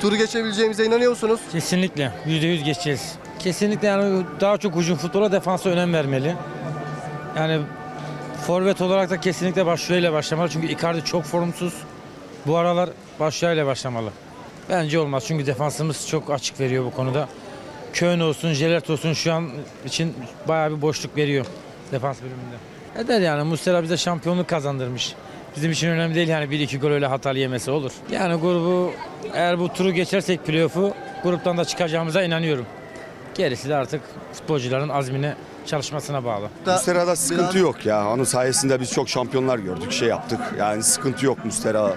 Turu geçebileceğimize inanıyor musunuz? Kesinlikle. %100 geçeceğiz. Kesinlikle yani daha çok hücum futbola defansa önem vermeli. Yani forvet olarak da kesinlikle ile başlamalı. Çünkü Icardi çok formsuz. Bu aralar ile başlamalı. Bence olmaz. Çünkü defansımız çok açık veriyor bu konuda. Köln olsun, Jelert olsun şu an için bayağı bir boşluk veriyor defans bölümünde. Eder yani Muslera bize şampiyonluk kazandırmış. Bizim için önemli değil yani bir iki gol öyle hatalı yemesi olur. Yani grubu eğer bu turu geçersek playoff'u gruptan da çıkacağımıza inanıyorum. Gerisi de artık futbolcuların azmine çalışmasına bağlı. Mustera'da sıkıntı yok ya. Onun sayesinde biz çok şampiyonlar gördük, şey yaptık. Yani sıkıntı yok Mustera.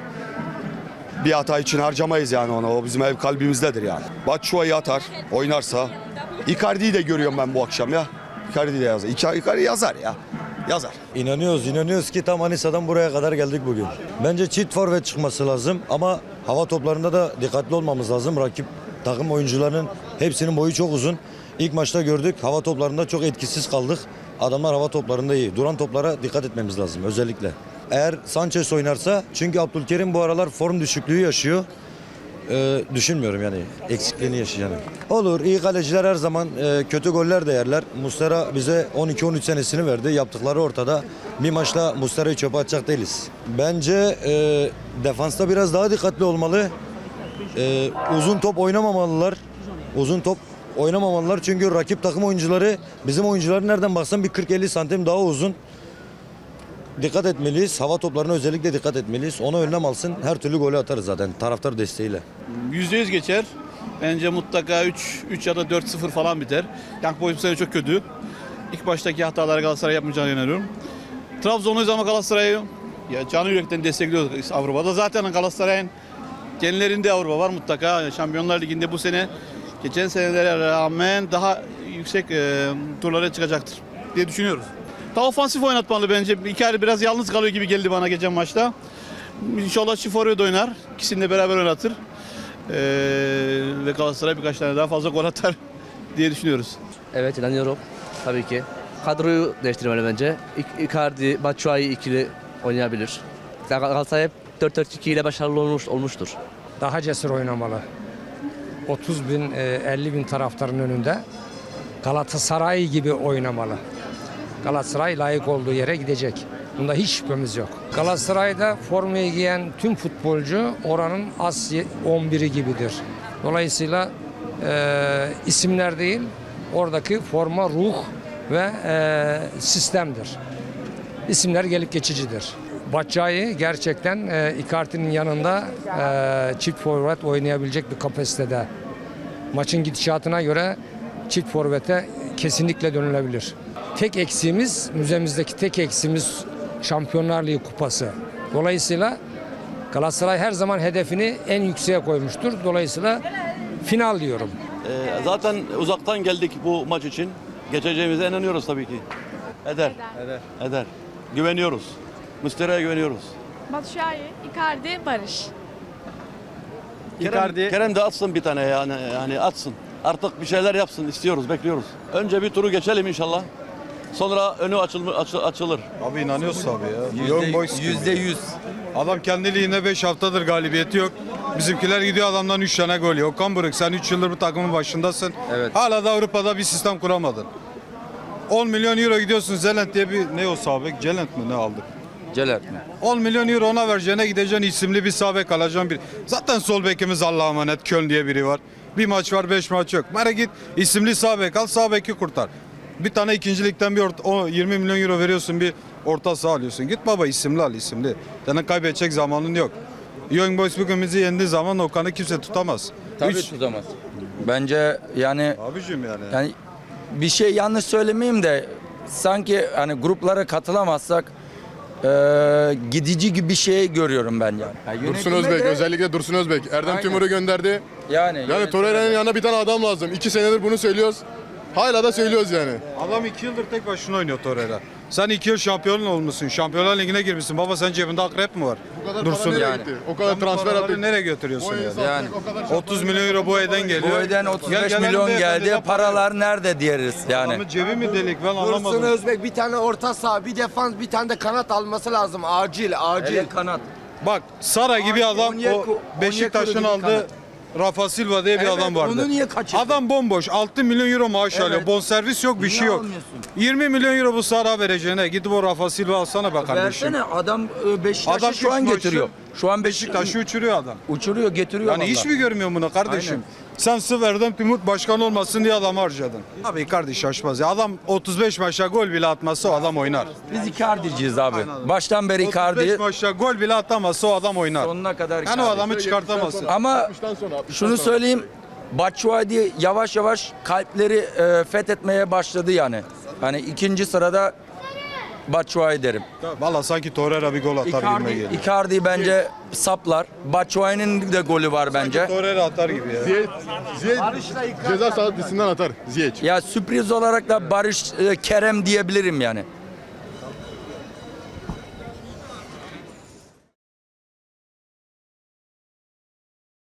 Bir hata için harcamayız yani ona. O bizim ev kalbimizdedir yani. Batshuayi atar, oynarsa. Icardi'yi de görüyorum ben bu akşam ya. Icardi de yazar. Ica- Icardi yazar ya. Yazar. İnanıyoruz, inanıyoruz ki tam Anisa'dan buraya kadar geldik bugün. Bence çift forvet çıkması lazım ama hava toplarında da dikkatli olmamız lazım. Rakip takım oyuncularının hepsinin boyu çok uzun. İlk maçta gördük hava toplarında çok etkisiz kaldık. Adamlar hava toplarında iyi. Duran toplara dikkat etmemiz lazım özellikle. Eğer Sanchez oynarsa çünkü Abdülkerim bu aralar form düşüklüğü yaşıyor. Ee, düşünmüyorum yani eksikliğini yaşayacağını. Olur iyi kaleciler her zaman e, kötü goller de yerler. Mustera bize 12-13 senesini verdi. Yaptıkları ortada. Bir maçta Mustera'yı çöpe atacak değiliz. Bence e, defansta biraz daha dikkatli olmalı. E, uzun top oynamamalılar. Uzun top oynamamalılar çünkü rakip takım oyuncuları bizim oyuncuların nereden baksan bir 40-50 santim daha uzun. Dikkat etmeliyiz. Hava toplarına özellikle dikkat etmeliyiz. Ona önlem alsın. Her türlü golü atarız zaten taraftar desteğiyle. %100 geçer. Bence mutlaka 3 3 ya da 4-0 falan biter. Young Boys bu sene çok kötü. İlk baştaki hataları Galatasaray yapmayacağını inanıyorum. Trabzon'uyuz ama Galatasaray'ı ya canı yürekten destekliyoruz Avrupa'da. Zaten Galatasaray'ın genlerinde Avrupa var mutlaka. Şampiyonlar Ligi'nde bu sene geçen senelere rağmen daha yüksek e, turlara çıkacaktır diye düşünüyoruz. Daha ofansif oynatmalı bence. Icardi biraz yalnız kalıyor gibi geldi bana geçen maçta. İnşallah Şiforyo da oynar. İkisini de beraber oynatır. Ee, ve Galatasaray birkaç tane daha fazla gol atar diye düşünüyoruz. Evet inanıyorum tabii ki. Kadroyu değiştirmeli bence. İ- Icardi, Batshuayi ikili oynayabilir. Gal- Galatasaray hep 4-4-2 ile başarılı olmuş, olmuştur. daha cesur oynamalı. 30 bin, e, 50 bin taraftarın önünde Galatasaray gibi oynamalı. Galatasaray layık olduğu yere gidecek. Bunda hiç şüphemiz yok. Galatasaray'da formayı giyen tüm futbolcu oranın ye- 11'i gibidir. Dolayısıyla e, isimler değil, oradaki forma, ruh ve e, sistemdir. İsimler gelip geçicidir. Batshuayi gerçekten e, Icardi'nin yanında e, çift forvet oynayabilecek bir kapasitede. Maçın gidişatına göre çift forvete kesinlikle dönülebilir. Tek eksiğimiz, müzemizdeki tek eksiğimiz Şampiyonlar Ligi kupası. Dolayısıyla Galatasaray her zaman hedefini en yükseğe koymuştur. Dolayısıyla final diyorum. Ee, zaten uzaktan geldik bu maç için. Geçeceğimize inanıyoruz tabii ki. Eder. Eder. Eder. Güveniyoruz. Müstera'ya güveniyoruz. Batshuayi, Icardi, Barış. Kerem, Kerem de atsın bir tane yani, yani atsın. Artık bir şeyler yapsın istiyoruz, bekliyoruz. Önce bir turu geçelim inşallah. Sonra önü açılma, açı- açılır. Abi inanıyoruz tabii ya. Young Boys gibi. Yüzde yüz. Adam kendi liginde 5 haftadır galibiyeti yok. Bizimkiler gidiyor adamdan 3 tane gol. yiyor. Okan Buruk sen 3 yıldır bu takımın başındasın. Evet. Hala da Avrupa'da bir sistem kuramadın. 10 milyon euro gidiyorsun Zelent diye bir ne o sabek? Zelent mi ne aldık? Celert mi? 10 milyon euro ona vereceğine gideceksin isimli bir sabek alacaksın bir. Zaten sol bekimiz Allah'a emanet Köln diye biri var. Bir maç var 5 maç yok. Bari git isimli sabek al sabeki kurtar. Bir tane ikincilikten bir orta, o 20 milyon euro veriyorsun bir orta saha alıyorsun. Git baba isimli al isimli. Senin kaybedecek zamanın yok. Young Boys bugün bizi yendiği zaman Okan'ı kimse tutamaz. Tabii Üç- tutamaz. Bence yani Abicim yani. yani bir şey yanlış söylemeyeyim de sanki hani gruplara katılamazsak eee, gidici gibi bir şey görüyorum ben yani. yani Dursun yönetime Özbek de- özellikle Dursun Özbek. Erdem Aynen. Timur'u gönderdi. Yani, Yani yönetime Torreira'nın yanına bir tane adam lazım. İki senedir bunu söylüyoruz. Hala da söylüyoruz yani. Adam 2 yıldır tek başına oynuyor Torreira. Sen 2 yıl şampiyon olmuşsun. Şampiyonlar Ligi'ne girmişsin. Baba sen cebinde akrep mi var? Bu kadar Dursun para nereye yani. gitti? O kadar Sen bu transfer paraları yaptık. nereye götürüyorsun O yani? Yani. o kadar 30 milyon euro bu eden geliyor. Gel 35 gelelim milyon beyefendi geldi. de. Paralar nerede diyeriz yani. Adamın cebi mi delik ben Dursun anlamadım. Özbek bir tane orta saha, bir defans, bir tane de kanat alması lazım. Acil, acil. Hele kanat. Bak Sara gibi adam Onyeko- o Beşiktaş'ın gibi aldığı kanat. Rafa Silva diye bir Evet, adam vardı. onu niye kaçırdın? Adam bomboş. 6 milyon euro maaş Evet. alıyor. Bonservis yok bir Niye şey yok. almıyorsun? 20 milyon euro bu Sara vereceğine gidip o Rafa Silva alsana be kardeşim. Versene adam e, Beşiktaş'ı Adam şu an üç maçı- getiriyor. Şu an Beşiktaş'ı uçuruyor adam. uçuruyor getiriyor Yani hiç vallahi. mi görmüyor bunu kardeşim? Aynen. Sen Sıver'den Timur başkan olmasın diye adam harcadın. Abi kardeş şaşmaz ya. Adam 35 maçta gol bile atmasa o adam oynar. Biz Icardi'ciyiz abi. Baştan beri 35 Icardi maçta gol bile atamazsa o adam oynar. sonuna kadar Yani o Icardi. adamı çıkartamazsın. Ama 60'tan sonra 60'tan şunu söyleyeyim. Batshuayi yavaş yavaş kalpleri e, fethetmeye başladı yani. Hani ikinci sırada Batshuayi derim. Valla sanki Torreira bir gol atar gibi Icardi, geliyor. Icardi bence saplar. Batshuayi'nin de golü var bence. Torreira atar gibi ya. Ziyech, Ziyech ceza sahası dışından atar. Ziyech. Ya sürpriz olarak da Barış e, Kerem diyebilirim yani.